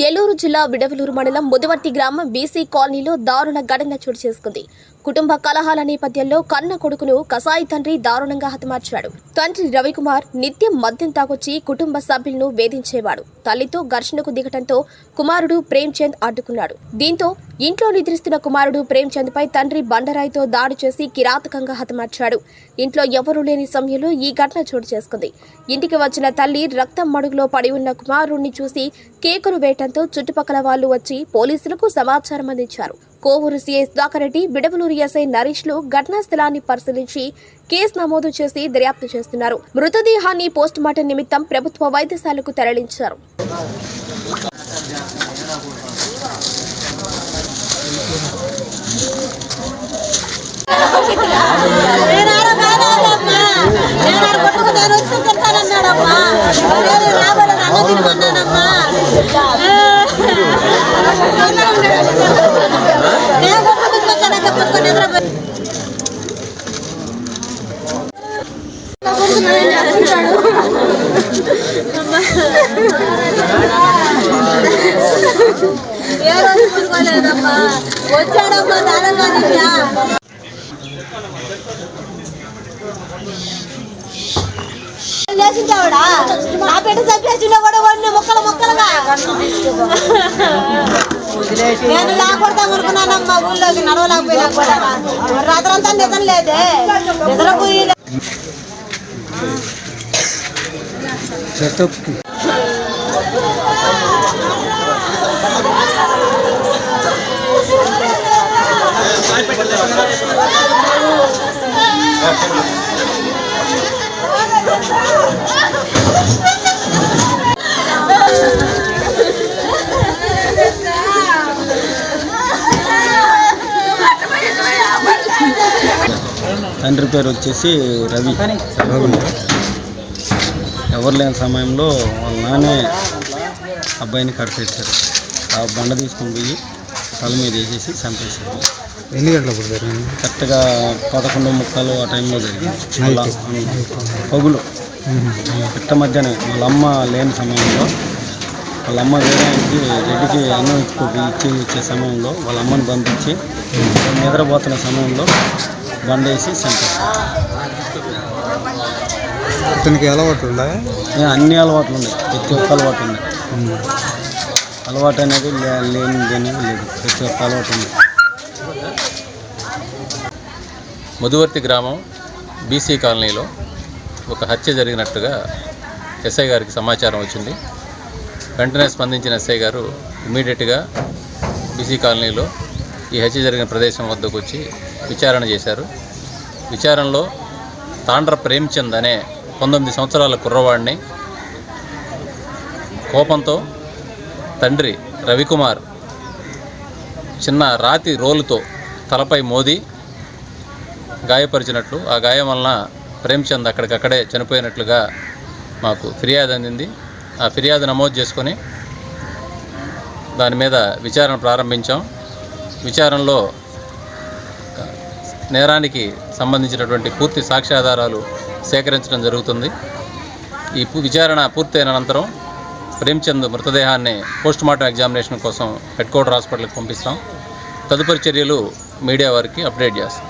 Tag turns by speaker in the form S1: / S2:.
S1: నెల్లూరు జిల్లా విడవలూరు మండలం ముదివర్తి గ్రామం బీసీ కాలనీలో దారుణ ఘటన చోటు చేసుకుంది. కుటుంబ కలహాల నేపథ్యంలో కన్న కొడుకును కసాయి తండ్రి దారుణంగా హతమార్చాడు. తండ్రి రవికుమార్ నిత్యం మద్యం తాగొచ్చి కుటుంబ సభ్యులను వేధించేవాడు. తల్లితో ఘర్షణకు దిగటంతో కుమారుడు ప్రేమ్చంద్ అడ్డుకున్నాడు. దీంతో ఇంట్లో నిద్రిస్తున్న కుమారుడు ప్రేమ్చంద్ పై తండ్రి బండరాయితో దాడి చేసి కిరాతకంగా హతమార్చాడు. ఇంట్లో ఎవరూ లేని సమయంలో ఈ ఘటన చోటు చేసుకుంది. ఇంటికి వచ్చిన తల్లి రక్తం మడుగులో పడి ఉన్న కుమారుణ్ణి చూసి కేకులు వేయటంతో చుట్టుపక్కల వాళ్ళు వచ్చి పోలీసులకు సమాచారం అందించారు. కోవూరు సీఐ సుధాకర్ రెడ్డి బిడవలూరు ఎస్ఐ నరేష్లు ఘటనా స్థలాన్ని పరిశీలించి కేసు నమోదు చేసి దర్యాప్తు చేస్తున్నారు. మృతదేహాన్ని పోస్టుమార్టం నిమిత్తం ప్రభుత్వ వైద్యశాలకు తరలించారు.
S2: ఏ రోజు వచ్చాడమ్మా దానం నిండా లేచింటావుడా నా బిడ్డ చంపేసిండే కూడా వాడిని ముక్కలు ముక్కలుగా. నేను లాకొడతాం అనుకున్నానమ్మా ఊళ్ళోకి నడవలేకపోయినా కూడా. రాత్రంతా నిద్ర లేదే. నిద్ర పోయి
S3: సెటప్కి తండ్రి పేరు వచ్చేసి రవి. ఎవరు లేని సమయంలో వాళ్ళ నానే అబ్బాయిని కట్టేశారు ఆ బండ తీసుకొని పోయి తల మీద వేసేసి చంపేశారు.
S4: ఎన్ని గంటలప్పుడు జరిగింది?
S3: కరెక్ట్గా పదకొండు ముక్కలు ఆ టైంలో జరిగింది. పగులు. పిట్ట మధ్యాహ్నం వాళ్ళ అమ్మ లేని సమయంలో వాళ్ళ అమ్మ వేరే ఆయనకి రెడ్డికి అన్నం ఇచ్చి ఇచ్చి ఇచ్చే సమయంలో వాళ్ళ అమ్మని పంపించి నిద్రపోతున్న సమయంలో బండ వేసి చంపేశారు.
S4: ఇతనికి అలవాటు ఉందా?
S3: ఏ, అన్ని అలవాట్లు ఉన్నాయి. ప్రతి ఒక్క అలవాటు ఉన్నాయి అలవాటు అనేది లేనిది అనేది లేదు. ప్రతి ఒక్క అలవాటు ఉంది.
S5: ముదువర్తి గ్రామం బీసీ కాలనీలో ఒక హత్య జరిగినట్టుగా ఎస్ఐ గారికి సమాచారం వచ్చింది. వెంటనే స్పందించిన ఎస్ఐ గారు ఇమీడియట్గా బీసీ కాలనీలో ఈ హత్య జరిగిన ప్రదేశం వద్దకు వచ్చి విచారణ చేశారు. విచారణలో తాండ్ర ప్రేమ్చంద్ అనే పంతొమ్మిది సంవత్సరాల కుర్రవాడిని కోపంతో తండ్రి రవికుమార్ చిన్న రాతి రోలుతో తలపై మోది గాయపరిచినట్లు ఆ గాయం వలన ప్రేమ్చంద్ అక్కడికక్కడే చనిపోయినట్లుగా మాకు ఫిర్యాదు అందింది. ఆ ఫిర్యాదు నమోదు చేసుకొని దాని మీద విచారణ ప్రారంభించాం. విచారణలో నేరానికి సంబంధించినటువంటి పూర్తి సాక్ష్యాధారాలు సేకరించడం జరుగుతుంది. ఈ విచారణ పూర్తయిన అనంతరం ప్రేమ్చంద్ మృతదేహాన్ని పోస్ట్మార్టం ఎగ్జామినేషన్ కోసం హెడ్ క్వార్టర్ హాస్పిటల్కి పంపిస్తాం. తదుపరి చర్యలు మీడియా వారికి అప్డేట్ చేస్తాం.